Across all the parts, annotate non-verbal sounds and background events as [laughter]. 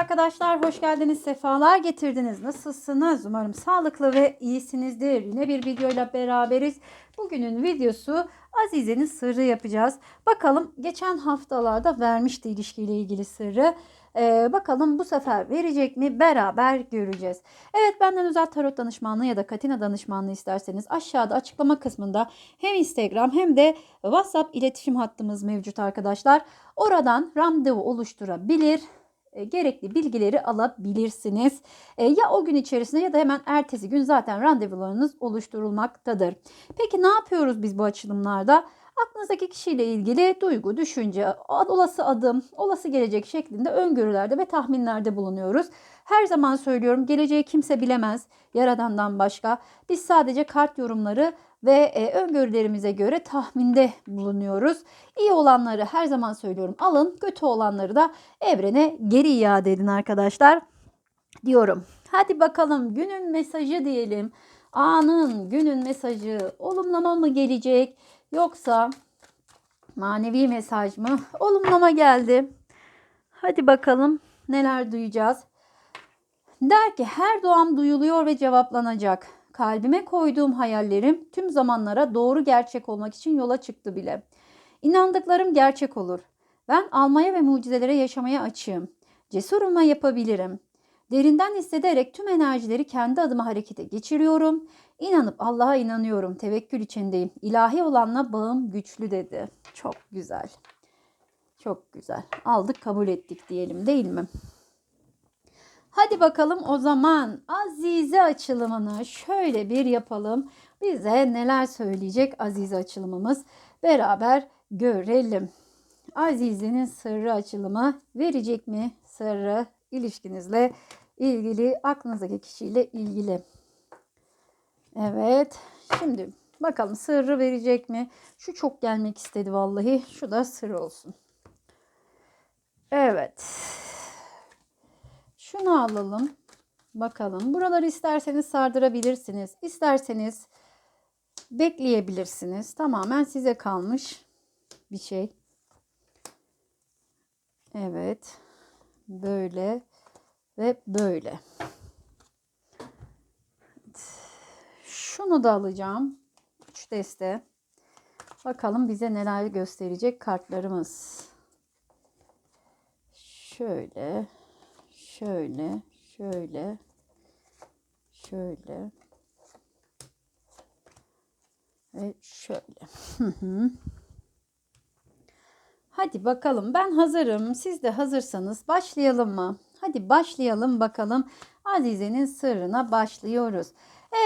arkadaşlar, hoş geldiniz, sefalar getirdiniz. Nasılsınız? Umarım sağlıklı ve iyisinizdir. Yine bir videoyla beraberiz. Bugünün videosu Azize'nin sırrı yapacağız. Bakalım geçen haftalarda vermişti ilişkiyle ilgili sırrı. Ee, bakalım bu sefer verecek mi? Beraber göreceğiz. Evet benden özel tarot danışmanlığı ya da katina danışmanlığı isterseniz aşağıda açıklama kısmında hem Instagram hem de WhatsApp iletişim hattımız mevcut arkadaşlar. Oradan randevu oluşturabilir gerekli bilgileri alabilirsiniz. E, ya o gün içerisinde ya da hemen ertesi gün zaten randevularınız oluşturulmaktadır. Peki ne yapıyoruz biz bu açılımlarda? Aklınızdaki kişiyle ilgili duygu, düşünce, olası adım, olası gelecek şeklinde öngörülerde ve tahminlerde bulunuyoruz. Her zaman söylüyorum geleceği kimse bilemez yaradandan başka. Biz sadece kart yorumları ve e, öngörülerimize göre tahminde bulunuyoruz. İyi olanları her zaman söylüyorum alın, kötü olanları da evrene geri iade edin arkadaşlar diyorum. Hadi bakalım günün mesajı diyelim. Anın günün mesajı olumlama mı gelecek yoksa manevi mesaj mı? Olumlama geldi. Hadi bakalım neler duyacağız. Der ki her duam duyuluyor ve cevaplanacak. Kalbime koyduğum hayallerim tüm zamanlara doğru gerçek olmak için yola çıktı bile. İnandıklarım gerçek olur. Ben almaya ve mucizelere yaşamaya açığım. Cesuruma yapabilirim. Derinden hissederek tüm enerjileri kendi adıma harekete geçiriyorum. İnanıp Allah'a inanıyorum. Tevekkül içindeyim. İlahi olanla bağım güçlü dedi. Çok güzel. Çok güzel. Aldık kabul ettik diyelim değil mi? Hadi bakalım o zaman Azize açılımını şöyle bir yapalım. Bize neler söyleyecek Azize açılımımız beraber görelim. Azize'nin sırrı açılımı verecek mi? Sırrı ilişkinizle ilgili, aklınızdaki kişiyle ilgili. Evet. Şimdi bakalım sırrı verecek mi? Şu çok gelmek istedi vallahi. Şu da sır olsun. Evet. Şunu alalım. Bakalım. Buraları isterseniz sardırabilirsiniz. İsterseniz bekleyebilirsiniz. Tamamen size kalmış bir şey. Evet. Böyle ve böyle. Şunu da alacağım. 3 deste. Bakalım bize neler gösterecek kartlarımız. Şöyle şöyle, şöyle, şöyle ve şöyle. Hadi bakalım ben hazırım. Siz de hazırsanız başlayalım mı? Hadi başlayalım bakalım. Azize'nin sırrına başlıyoruz.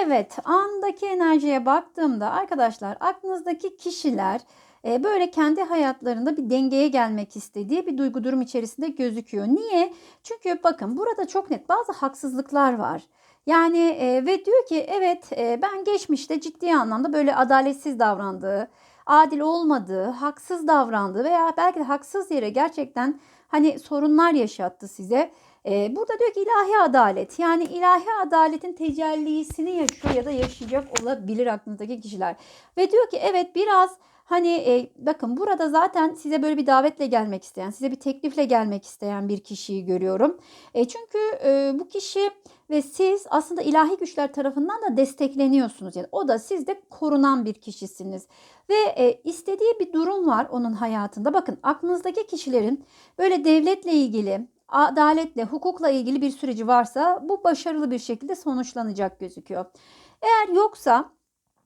Evet andaki enerjiye baktığımda arkadaşlar aklınızdaki kişiler böyle kendi hayatlarında bir dengeye gelmek istediği bir duygu durum içerisinde gözüküyor. Niye? Çünkü bakın burada çok net bazı haksızlıklar var. Yani e, ve diyor ki evet e, ben geçmişte ciddi anlamda böyle adaletsiz davrandığı, adil olmadığı, haksız davrandığı veya belki de haksız yere gerçekten hani sorunlar yaşattı size. Ee, burada diyor ki ilahi adalet yani ilahi adaletin tecellisini yaşıyor ya da yaşayacak olabilir aklınızdaki kişiler. Ve diyor ki evet biraz Hani e, bakın burada zaten size böyle bir davetle gelmek isteyen, size bir teklifle gelmek isteyen bir kişiyi görüyorum. E, çünkü e, bu kişi ve siz aslında ilahi güçler tarafından da destekleniyorsunuz. Yani o da siz de korunan bir kişisiniz. Ve e, istediği bir durum var onun hayatında. Bakın aklınızdaki kişilerin böyle devletle ilgili, adaletle, hukukla ilgili bir süreci varsa bu başarılı bir şekilde sonuçlanacak gözüküyor. Eğer yoksa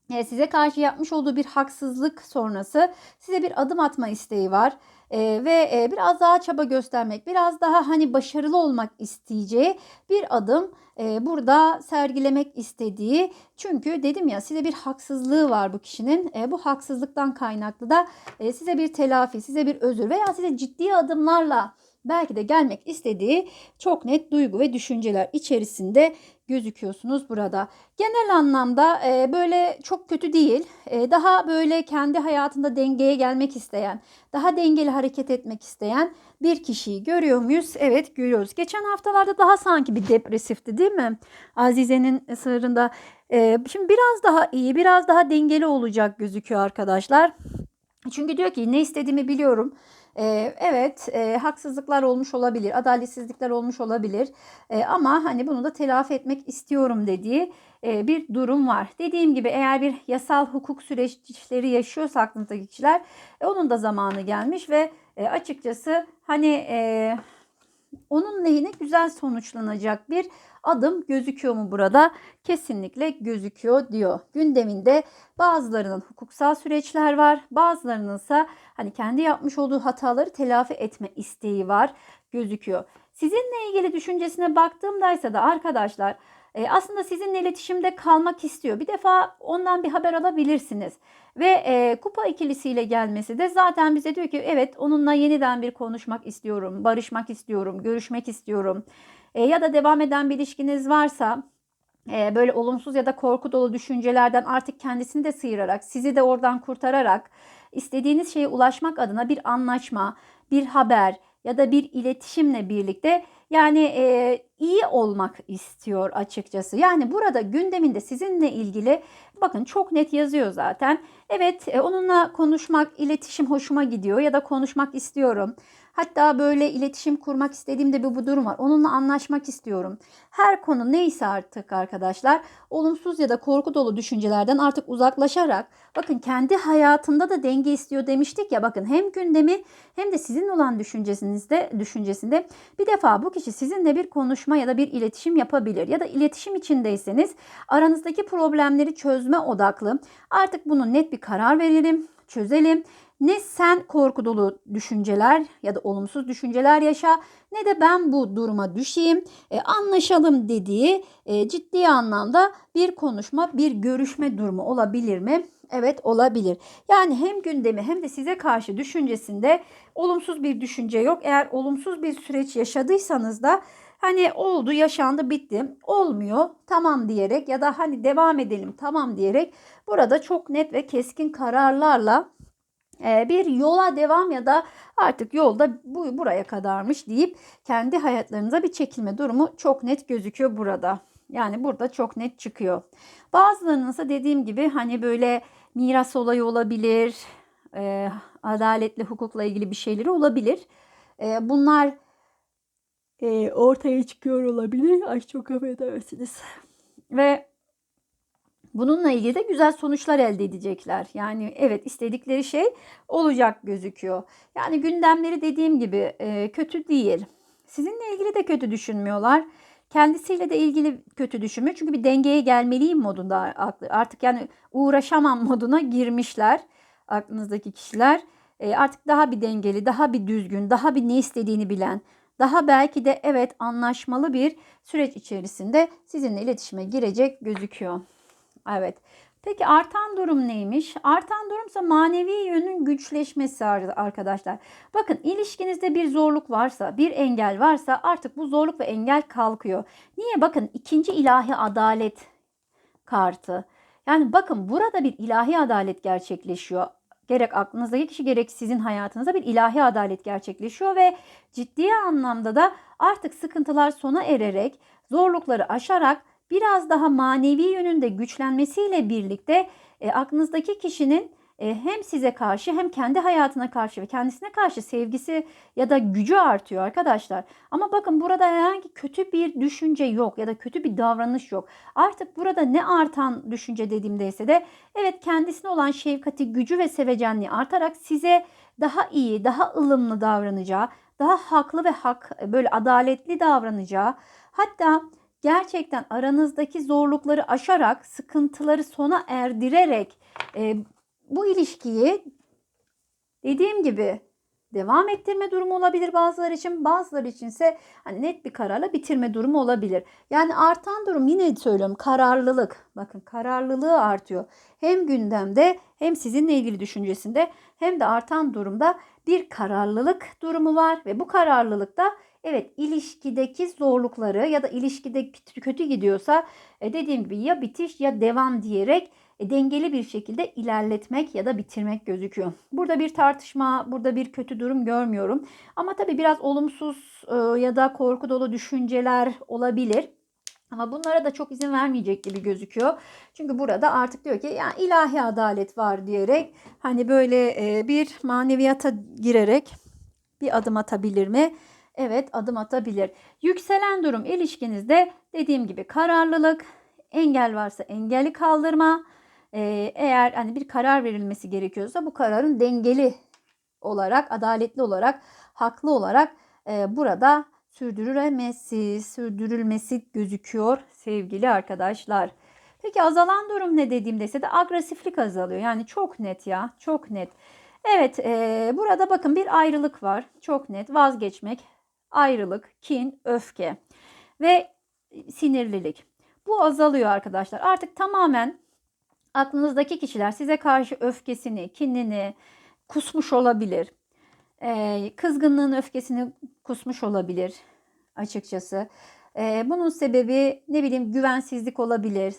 size karşı yapmış olduğu bir haksızlık sonrası size bir adım atma isteği var. Ee, ve e, biraz daha çaba göstermek, biraz daha hani başarılı olmak isteyeceği bir adım e, burada sergilemek istediği. Çünkü dedim ya size bir haksızlığı var bu kişinin. E, bu haksızlıktan kaynaklı da e, size bir telafi, size bir özür veya size ciddi adımlarla belki de gelmek istediği çok net duygu ve düşünceler içerisinde gözüküyorsunuz burada. Genel anlamda e, böyle çok kötü değil. E, daha böyle kendi hayatında dengeye gelmek isteyen, daha dengeli hareket etmek isteyen bir kişiyi görüyor muyuz? Evet görüyoruz. Geçen haftalarda daha sanki bir depresifti değil mi? Azize'nin sırrında. E, şimdi biraz daha iyi, biraz daha dengeli olacak gözüküyor arkadaşlar. Çünkü diyor ki ne istediğimi biliyorum. Ee, evet e, haksızlıklar olmuş olabilir, adaletsizlikler olmuş olabilir E, ama hani bunu da telafi etmek istiyorum dediği e, bir durum var. Dediğim gibi eğer bir yasal hukuk süreçleri yaşıyorsa aklınızdaki kişiler e, onun da zamanı gelmiş ve e, açıkçası hani e, onun lehine güzel sonuçlanacak bir adım gözüküyor mu burada? Kesinlikle gözüküyor diyor. Gündeminde bazılarının hukuksal süreçler var, bazılarının ise hani kendi yapmış olduğu hataları telafi etme isteği var gözüküyor. Sizinle ilgili düşüncesine baktığımda ise de arkadaşlar e, aslında sizinle iletişimde kalmak istiyor. Bir defa ondan bir haber alabilirsiniz. Ve e, kupa ikilisiyle gelmesi de zaten bize diyor ki evet onunla yeniden bir konuşmak istiyorum, barışmak istiyorum, görüşmek istiyorum. E, ya da devam eden bir ilişkiniz varsa e, böyle olumsuz ya da korku dolu düşüncelerden artık kendisini de sıyırarak, sizi de oradan kurtararak istediğiniz şeye ulaşmak adına bir anlaşma, bir haber ya da bir iletişimle birlikte yani e, iyi olmak istiyor açıkçası. Yani burada gündeminde sizinle ilgili bakın çok net yazıyor zaten. Evet e, onunla konuşmak, iletişim hoşuma gidiyor ya da konuşmak istiyorum. Hatta böyle iletişim kurmak istediğimde bir bu durum var. Onunla anlaşmak istiyorum. Her konu neyse artık arkadaşlar olumsuz ya da korku dolu düşüncelerden artık uzaklaşarak bakın kendi hayatında da denge istiyor demiştik ya bakın hem gündemi hem de sizin olan düşüncesinizde düşüncesinde bir defa bu kişi sizinle bir konuşma ya da bir iletişim yapabilir ya da iletişim içindeyseniz aranızdaki problemleri çözme odaklı artık bunu net bir karar verelim, çözelim ne sen korku dolu düşünceler ya da olumsuz düşünceler yaşa ne de ben bu duruma düşeyim e, anlaşalım dediği e, ciddi anlamda bir konuşma bir görüşme durumu olabilir mi? Evet olabilir. Yani hem gündemi hem de size karşı düşüncesinde olumsuz bir düşünce yok. Eğer olumsuz bir süreç yaşadıysanız da hani oldu yaşandı bitti olmuyor tamam diyerek ya da hani devam edelim tamam diyerek burada çok net ve keskin kararlarla bir yola devam ya da artık yolda bu buraya kadarmış deyip kendi hayatlarınıza bir çekilme durumu çok net gözüküyor burada. Yani burada çok net çıkıyor. Bazılarının ise dediğim gibi hani böyle miras olayı olabilir, e, adaletli hukukla ilgili bir şeyleri olabilir. E, bunlar e, ortaya çıkıyor olabilir. Ay çok affedersiniz. Ve Bununla ilgili de güzel sonuçlar elde edecekler. Yani evet istedikleri şey olacak gözüküyor. Yani gündemleri dediğim gibi e, kötü değil. Sizinle ilgili de kötü düşünmüyorlar. Kendisiyle de ilgili kötü düşünmüyor. Çünkü bir dengeye gelmeliyim modunda artık yani uğraşamam [laughs] moduna girmişler aklınızdaki kişiler. E, artık daha bir dengeli, daha bir düzgün, daha bir ne istediğini bilen, daha belki de evet anlaşmalı bir süreç içerisinde sizinle iletişime girecek gözüküyor. Evet. Peki artan durum neymiş? Artan durumsa manevi yönün güçleşmesi arkadaşlar. Bakın ilişkinizde bir zorluk varsa, bir engel varsa artık bu zorluk ve engel kalkıyor. Niye? Bakın ikinci ilahi adalet kartı. Yani bakın burada bir ilahi adalet gerçekleşiyor. Gerek aklınızdaki kişi gerek sizin hayatınızda bir ilahi adalet gerçekleşiyor ve ciddi anlamda da artık sıkıntılar sona ererek, zorlukları aşarak biraz daha manevi yönünde güçlenmesiyle birlikte e, aklınızdaki kişinin e, hem size karşı hem kendi hayatına karşı ve kendisine karşı sevgisi ya da gücü artıyor arkadaşlar. Ama bakın burada herhangi kötü bir düşünce yok ya da kötü bir davranış yok. Artık burada ne artan düşünce dediğimde ise de evet kendisine olan şefkati, gücü ve sevecenliği artarak size daha iyi, daha ılımlı davranacağı, daha haklı ve hak böyle adaletli davranacağı hatta gerçekten aranızdaki zorlukları aşarak, sıkıntıları sona erdirerek e, bu ilişkiyi dediğim gibi devam ettirme durumu olabilir bazıları için. Bazıları içinse hani net bir kararla bitirme durumu olabilir. Yani artan durum yine söylüyorum kararlılık. Bakın kararlılığı artıyor. Hem gündemde hem sizinle ilgili düşüncesinde hem de artan durumda bir kararlılık durumu var ve bu kararlılıkta Evet ilişkideki zorlukları ya da ilişkide kötü gidiyorsa e, dediğim gibi ya bitiş ya devam diyerek e, dengeli bir şekilde ilerletmek ya da bitirmek gözüküyor. Burada bir tartışma, burada bir kötü durum görmüyorum. Ama tabii biraz olumsuz e, ya da korku dolu düşünceler olabilir. Ama bunlara da çok izin vermeyecek gibi gözüküyor. Çünkü burada artık diyor ki yani ilahi adalet var diyerek hani böyle bir maneviyata girerek Bir adım atabilir mi? Evet adım atabilir. Yükselen durum ilişkinizde dediğim gibi kararlılık, engel varsa engeli kaldırma. Ee, eğer hani bir karar verilmesi gerekiyorsa bu kararın dengeli olarak, adaletli olarak, haklı olarak e, burada sürdürülemesi, sürdürülmesi gözüküyor sevgili arkadaşlar. Peki azalan durum ne dediğimde ise de agresiflik azalıyor. Yani çok net ya, çok net. Evet, e, burada bakın bir ayrılık var. Çok net vazgeçmek, ayrılık, kin, öfke ve sinirlilik. Bu azalıyor arkadaşlar. Artık tamamen aklınızdaki kişiler size karşı öfkesini, kinini kusmuş olabilir. Ee, kızgınlığın öfkesini kusmuş olabilir açıkçası. Ee, bunun sebebi ne bileyim güvensizlik olabilir.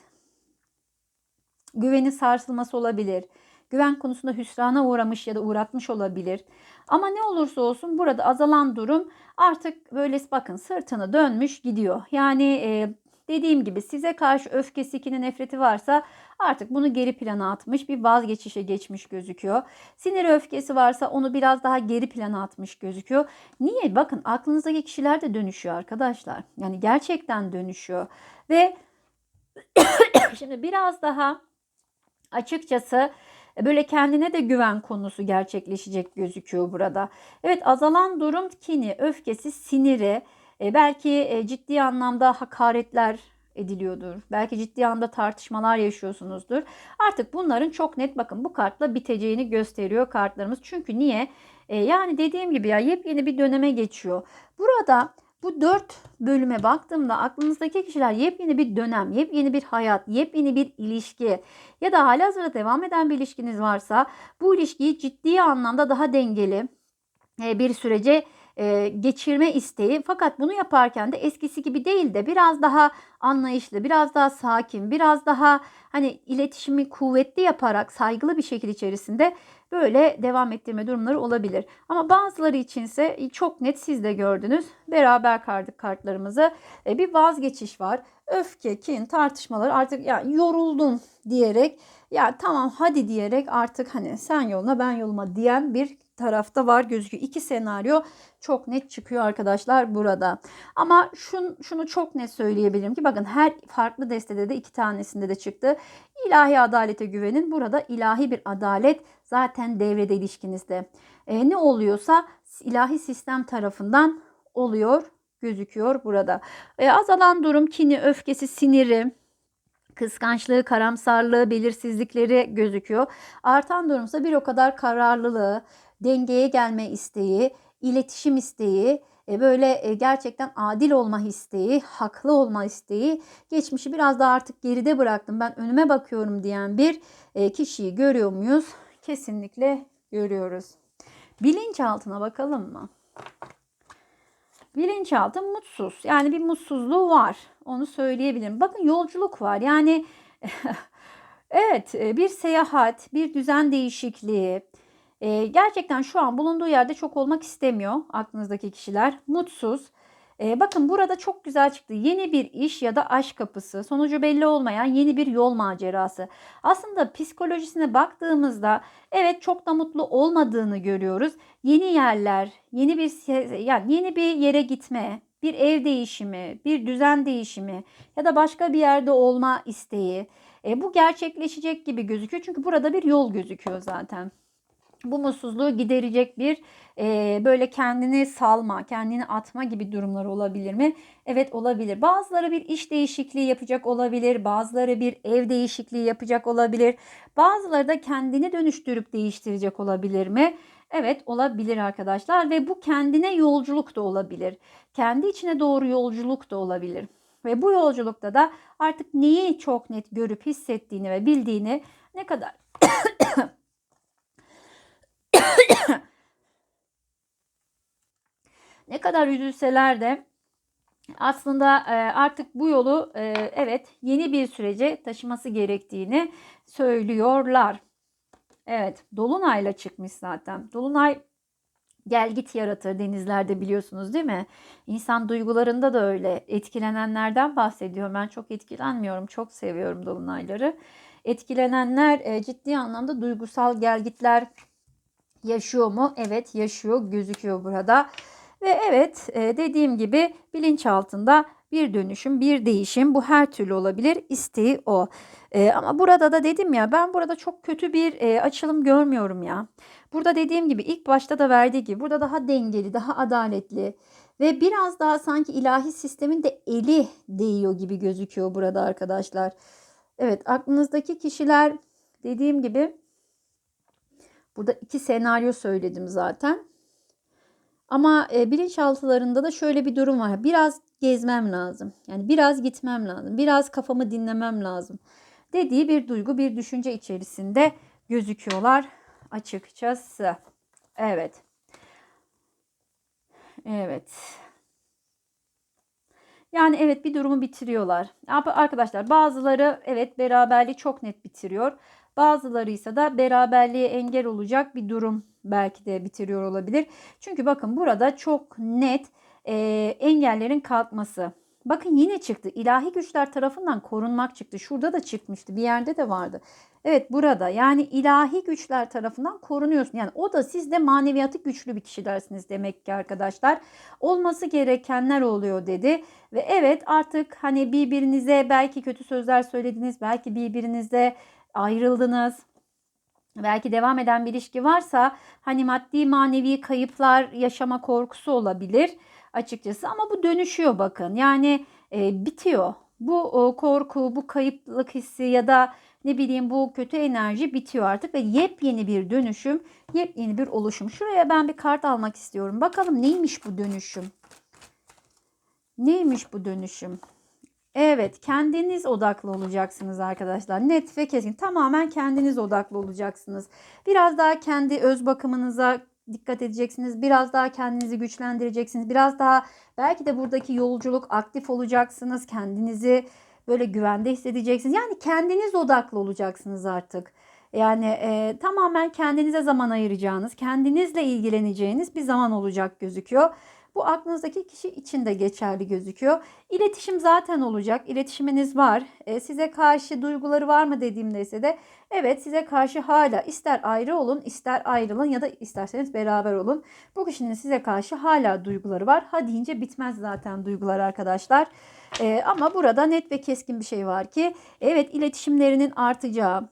Güvenin sarsılması olabilir. Güven konusunda hüsrana uğramış ya da uğratmış olabilir. Ama ne olursa olsun burada azalan durum artık böyle bakın sırtını dönmüş gidiyor. Yani e, dediğim gibi size karşı öfkesi, kini, nefreti varsa artık bunu geri plana atmış, bir vazgeçişe geçmiş gözüküyor. Sinir öfkesi varsa onu biraz daha geri plana atmış gözüküyor. Niye? Bakın aklınızdaki kişiler de dönüşüyor arkadaşlar. Yani gerçekten dönüşüyor. Ve [coughs] şimdi biraz daha açıkçası böyle kendine de güven konusu gerçekleşecek gözüküyor burada. Evet azalan durum kini, öfkesi, siniri, e, belki e, ciddi anlamda hakaretler ediliyordur. Belki ciddi anlamda tartışmalar yaşıyorsunuzdur. Artık bunların çok net bakın bu kartla biteceğini gösteriyor kartlarımız. Çünkü niye? E, yani dediğim gibi ya yepyeni bir döneme geçiyor. Burada bu dört bölüme baktığımda aklınızdaki kişiler yepyeni bir dönem, yepyeni bir hayat, yepyeni bir ilişki ya da halihazırda devam eden bir ilişkiniz varsa bu ilişkiyi ciddi anlamda daha dengeli bir sürece e, geçirme isteği. Fakat bunu yaparken de eskisi gibi değil de biraz daha anlayışlı, biraz daha sakin, biraz daha hani iletişimi kuvvetli yaparak saygılı bir şekil içerisinde böyle devam ettirme durumları olabilir. Ama bazıları içinse çok net siz de gördünüz. Beraber kardık kartlarımızı. E, bir vazgeçiş var. Öfke, kin, tartışmalar artık ya yoruldum diyerek ya tamam hadi diyerek artık hani sen yoluna ben yoluma diyen bir tarafta var gözüküyor. İki senaryo çok net çıkıyor arkadaşlar burada. Ama şun, şunu çok net söyleyebilirim ki bakın her farklı destede de iki tanesinde de çıktı. İlahi adalete güvenin. Burada ilahi bir adalet zaten devrede ilişkinizde. E, ne oluyorsa ilahi sistem tarafından oluyor gözüküyor burada. E, azalan durum kini, öfkesi, siniri, kıskançlığı, karamsarlığı, belirsizlikleri gözüküyor. Artan durumsa bir o kadar kararlılığı, dengeye gelme isteği, iletişim isteği, e, böyle e, gerçekten adil olma isteği, haklı olma isteği, geçmişi biraz daha artık geride bıraktım. Ben önüme bakıyorum diyen bir e, kişiyi görüyor muyuz? Kesinlikle görüyoruz. Bilinçaltına bakalım mı? Bilinçaltı mutsuz. Yani bir mutsuzluğu var. Onu söyleyebilirim. Bakın yolculuk var. Yani [laughs] evet bir seyahat, bir düzen değişikliği, e, gerçekten şu an bulunduğu yerde çok olmak istemiyor aklınızdaki kişiler. Mutsuz. E, bakın burada çok güzel çıktı. Yeni bir iş ya da aşk kapısı. Sonucu belli olmayan yeni bir yol macerası. Aslında psikolojisine baktığımızda evet çok da mutlu olmadığını görüyoruz. Yeni yerler, yeni bir yani yeni bir yere gitme, bir ev değişimi, bir düzen değişimi ya da başka bir yerde olma isteği. E, bu gerçekleşecek gibi gözüküyor. Çünkü burada bir yol gözüküyor zaten bu mutsuzluğu giderecek bir e, böyle kendini salma, kendini atma gibi durumlar olabilir mi? Evet olabilir. Bazıları bir iş değişikliği yapacak olabilir. Bazıları bir ev değişikliği yapacak olabilir. Bazıları da kendini dönüştürüp değiştirecek olabilir mi? Evet olabilir arkadaşlar ve bu kendine yolculuk da olabilir. Kendi içine doğru yolculuk da olabilir. Ve bu yolculukta da artık neyi çok net görüp hissettiğini ve bildiğini ne kadar ne kadar üzülseler de aslında e, artık bu yolu e, evet yeni bir sürece taşıması gerektiğini söylüyorlar. Evet, dolunayla çıkmış zaten. Dolunay gel git yaratır denizlerde biliyorsunuz değil mi? İnsan duygularında da öyle etkilenenlerden bahsediyorum. Ben çok etkilenmiyorum. Çok seviyorum dolunayları. Etkilenenler e, ciddi anlamda duygusal gelgitler Yaşıyor mu? Evet yaşıyor gözüküyor burada. Ve evet e, dediğim gibi bilinçaltında bir dönüşüm, bir değişim bu her türlü olabilir. İsteği o. E, ama burada da dedim ya ben burada çok kötü bir e, açılım görmüyorum ya. Burada dediğim gibi ilk başta da verdiği gibi burada daha dengeli, daha adaletli ve biraz daha sanki ilahi sistemin de eli değiyor gibi gözüküyor burada arkadaşlar. Evet aklınızdaki kişiler dediğim gibi burada iki senaryo söyledim zaten. Ama e, bilinçaltılarında da şöyle bir durum var. Biraz gezmem lazım. Yani biraz gitmem lazım. Biraz kafamı dinlemem lazım. Dediği bir duygu, bir düşünce içerisinde gözüküyorlar açıkçası. Evet. Evet. Yani evet bir durumu bitiriyorlar. Arkadaşlar bazıları evet beraberliği çok net bitiriyor. Bazıları ise da beraberliğe engel olacak bir durum belki de bitiriyor olabilir. Çünkü bakın burada çok net e, engellerin kalkması. Bakın yine çıktı. İlahi güçler tarafından korunmak çıktı. Şurada da çıkmıştı. Bir yerde de vardı. Evet burada yani ilahi güçler tarafından korunuyorsun. Yani o da siz de maneviyatı güçlü bir kişilersiniz demek ki arkadaşlar. Olması gerekenler oluyor dedi. Ve evet artık hani birbirinize belki kötü sözler söylediniz. Belki birbirinize ayrıldınız. Belki devam eden bir ilişki varsa hani maddi manevi kayıplar yaşama korkusu olabilir açıkçası ama bu dönüşüyor bakın. Yani e, bitiyor. Bu o, korku, bu kayıplık hissi ya da ne bileyim bu kötü enerji bitiyor artık ve yepyeni bir dönüşüm, yepyeni bir oluşum. Şuraya ben bir kart almak istiyorum. Bakalım neymiş bu dönüşüm? Neymiş bu dönüşüm? Evet, kendiniz odaklı olacaksınız arkadaşlar. Net ve kesin. Tamamen kendiniz odaklı olacaksınız. Biraz daha kendi öz bakımınıza dikkat edeceksiniz. Biraz daha kendinizi güçlendireceksiniz. Biraz daha belki de buradaki yolculuk aktif olacaksınız. Kendinizi böyle güvende hissedeceksiniz. Yani kendiniz odaklı olacaksınız artık. Yani e, tamamen kendinize zaman ayıracağınız, kendinizle ilgileneceğiniz bir zaman olacak gözüküyor. Bu aklınızdaki kişi için de geçerli gözüküyor. İletişim zaten olacak. İletişiminiz var. E, size karşı duyguları var mı dediğimde ise de evet size karşı hala ister ayrı olun ister ayrılın ya da isterseniz beraber olun. Bu kişinin size karşı hala duyguları var. Ha deyince bitmez zaten duygular arkadaşlar. E, ama burada net ve keskin bir şey var ki evet iletişimlerinin artacağı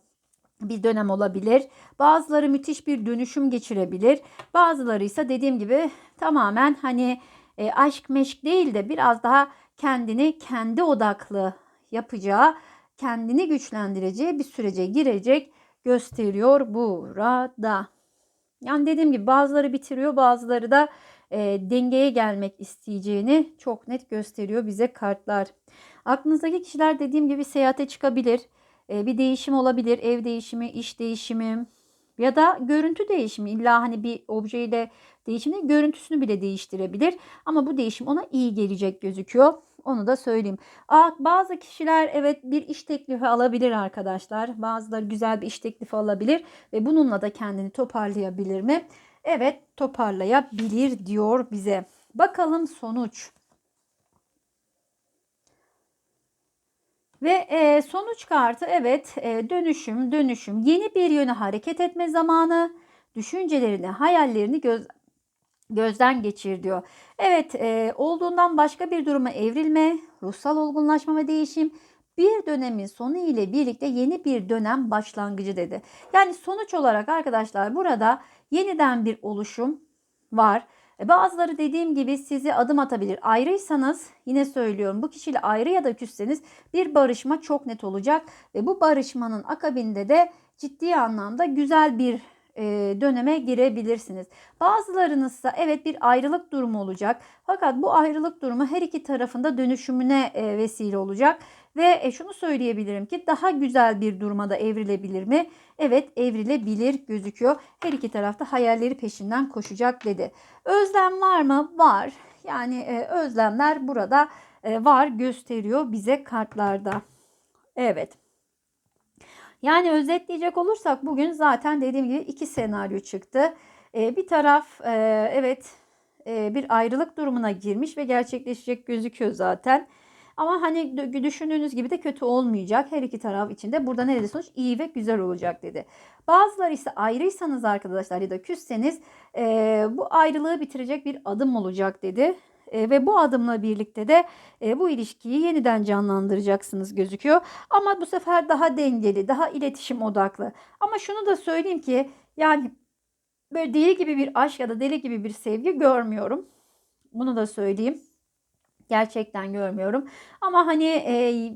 bir dönem olabilir. Bazıları müthiş bir dönüşüm geçirebilir. Bazıları ise dediğim gibi tamamen hani e, aşk meşk değil de biraz daha kendini kendi odaklı yapacağı, kendini güçlendireceği bir sürece girecek gösteriyor burada. Yani dediğim gibi bazıları bitiriyor, bazıları da e, dengeye gelmek isteyeceğini çok net gösteriyor bize kartlar. Aklınızdaki kişiler dediğim gibi seyahate çıkabilir bir değişim olabilir. Ev değişimi, iş değişimi ya da görüntü değişimi. İlla hani bir objeyle değişimi görüntüsünü bile değiştirebilir. Ama bu değişim ona iyi gelecek gözüküyor. Onu da söyleyeyim. Aa, bazı kişiler evet bir iş teklifi alabilir arkadaşlar. Bazıları güzel bir iş teklifi alabilir ve bununla da kendini toparlayabilir mi? Evet toparlayabilir diyor bize. Bakalım sonuç. Ve e, sonuç kartı evet e, dönüşüm dönüşüm yeni bir yöne hareket etme zamanı düşüncelerini hayallerini göz, gözden geçir diyor. Evet e, olduğundan başka bir duruma evrilme ruhsal olgunlaşma ve değişim bir dönemin sonu ile birlikte yeni bir dönem başlangıcı dedi. Yani sonuç olarak arkadaşlar burada yeniden bir oluşum var bazıları dediğim gibi sizi adım atabilir. Ayrıysanız yine söylüyorum bu kişiyle ayrı ya da küsseniz bir barışma çok net olacak. Ve bu barışmanın akabinde de ciddi anlamda güzel bir e, döneme girebilirsiniz. Bazılarınızsa evet bir ayrılık durumu olacak. Fakat bu ayrılık durumu her iki tarafında dönüşümüne e, vesile olacak. Ve e, şunu söyleyebilirim ki daha güzel bir duruma da evrilebilir mi? Evet evrilebilir gözüküyor. Her iki tarafta hayalleri peşinden koşacak dedi. Özlem var mı? Var. Yani e, özlemler burada e, var gösteriyor bize kartlarda. Evet. Yani özetleyecek olursak bugün zaten dediğim gibi iki senaryo çıktı. bir taraf evet bir ayrılık durumuna girmiş ve gerçekleşecek gözüküyor zaten. Ama hani düşündüğünüz gibi de kötü olmayacak. Her iki taraf için de burada ne dedi sonuç? iyi ve güzel olacak dedi. Bazıları ise ayrıysanız arkadaşlar ya da küsseniz e, bu ayrılığı bitirecek bir adım olacak dedi. E, ve bu adımla birlikte de e, bu ilişkiyi yeniden canlandıracaksınız gözüküyor. Ama bu sefer daha dengeli, daha iletişim odaklı. Ama şunu da söyleyeyim ki yani böyle deli gibi bir aşk ya da deli gibi bir sevgi görmüyorum. Bunu da söyleyeyim. Gerçekten görmüyorum. Ama hani e,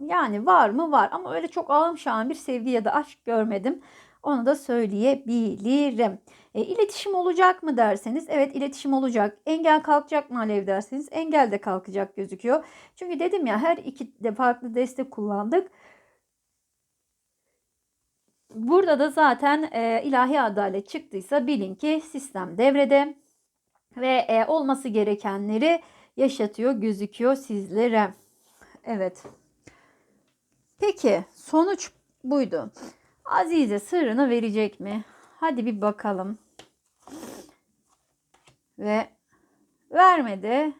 yani var mı var ama öyle çok ağım şahım bir sevgi ya da aşk görmedim. Onu da söyleyebilirim. E, iletişim olacak mı derseniz evet iletişim olacak. Engel kalkacak mı Alev derseniz engel de kalkacak gözüküyor. Çünkü dedim ya her iki de farklı destek kullandık. Burada da zaten e, ilahi adalet çıktıysa bilin ki sistem devrede ve e, olması gerekenleri yaşatıyor gözüküyor sizlere. Evet. Peki sonuç buydu. Azize sırrını verecek mi? Hadi bir bakalım. Ve vermedi.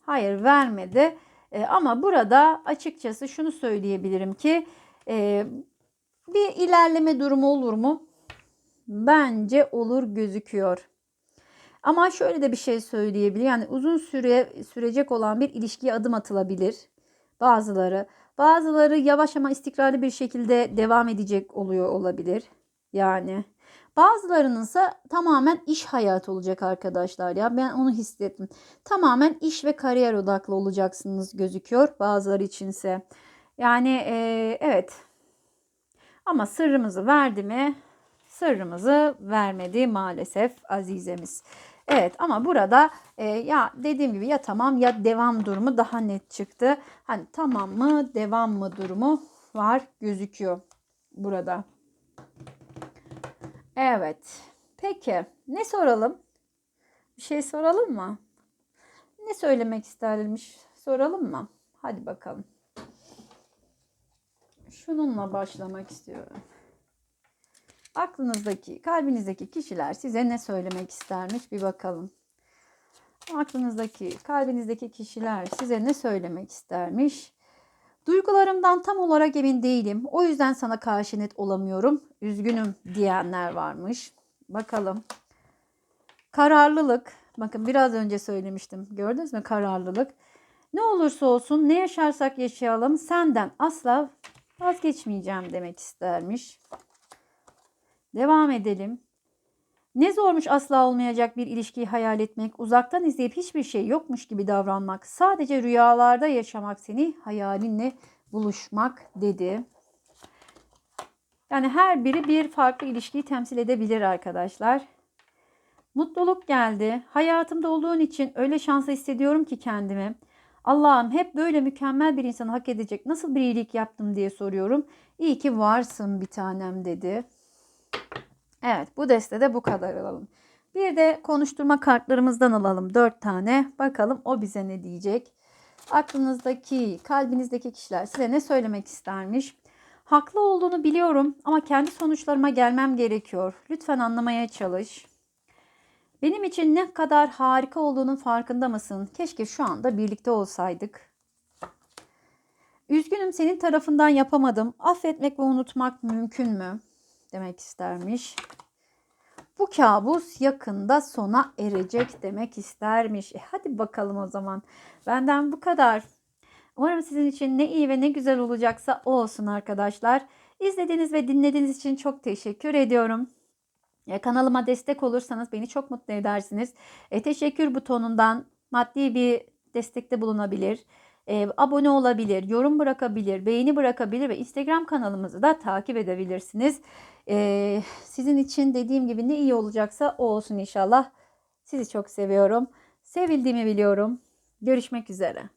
Hayır vermedi. E, ama burada açıkçası şunu söyleyebilirim ki e, bir ilerleme durumu olur mu? Bence olur gözüküyor. Ama şöyle de bir şey söyleyebilir. Yani uzun süre sürecek olan bir ilişkiye adım atılabilir. Bazıları. Bazıları yavaş ama istikrarlı bir şekilde devam edecek oluyor olabilir. Yani bazılarının ise tamamen iş hayatı olacak arkadaşlar ya. Ben onu hissettim. Tamamen iş ve kariyer odaklı olacaksınız gözüküyor bazıları içinse. Yani e, evet. Ama sırrımızı verdi mi? Sırrımızı vermedi maalesef azizemiz. Evet ama burada e, ya dediğim gibi ya tamam ya devam durumu daha net çıktı. Hani tamam mı devam mı durumu var gözüküyor burada. Evet. Peki ne soralım? Bir şey soralım mı? Ne söylemek istermiş soralım mı? Hadi bakalım. Şununla başlamak istiyorum. Aklınızdaki, kalbinizdeki kişiler size ne söylemek istermiş bir bakalım. Aklınızdaki, kalbinizdeki kişiler size ne söylemek istermiş? Duygularımdan tam olarak emin değilim. O yüzden sana karşı net olamıyorum. Üzgünüm diyenler varmış. Bakalım. Kararlılık. Bakın biraz önce söylemiştim. Gördünüz mü kararlılık? Ne olursa olsun ne yaşarsak yaşayalım senden asla vazgeçmeyeceğim demek istermiş. Devam edelim. Ne zormuş asla olmayacak bir ilişkiyi hayal etmek, uzaktan izleyip hiçbir şey yokmuş gibi davranmak, sadece rüyalarda yaşamak seni hayalinle buluşmak dedi. Yani her biri bir farklı ilişkiyi temsil edebilir arkadaşlar. Mutluluk geldi. Hayatımda olduğun için öyle şanslı hissediyorum ki kendimi. Allah'ım hep böyle mükemmel bir insanı hak edecek nasıl bir iyilik yaptım diye soruyorum. İyi ki varsın bir tanem dedi. Evet bu destede bu kadar alalım. Bir de konuşturma kartlarımızdan alalım. Dört tane. Bakalım o bize ne diyecek. Aklınızdaki, kalbinizdeki kişiler size ne söylemek istermiş? Haklı olduğunu biliyorum ama kendi sonuçlarıma gelmem gerekiyor. Lütfen anlamaya çalış. Benim için ne kadar harika olduğunun farkında mısın? Keşke şu anda birlikte olsaydık. Üzgünüm senin tarafından yapamadım. Affetmek ve unutmak mümkün mü? Demek istermiş. Bu kabus yakında sona erecek demek istermiş. E hadi bakalım o zaman. Benden bu kadar. Umarım sizin için ne iyi ve ne güzel olacaksa o olsun arkadaşlar. İzlediğiniz ve dinlediğiniz için çok teşekkür ediyorum. E, kanalıma destek olursanız beni çok mutlu edersiniz. E, teşekkür butonundan maddi bir destekte bulunabilir. E, abone olabilir, yorum bırakabilir, beğeni bırakabilir ve Instagram kanalımızı da takip edebilirsiniz. E, sizin için dediğim gibi ne iyi olacaksa o olsun inşallah. Sizi çok seviyorum. Sevildiğimi biliyorum. Görüşmek üzere.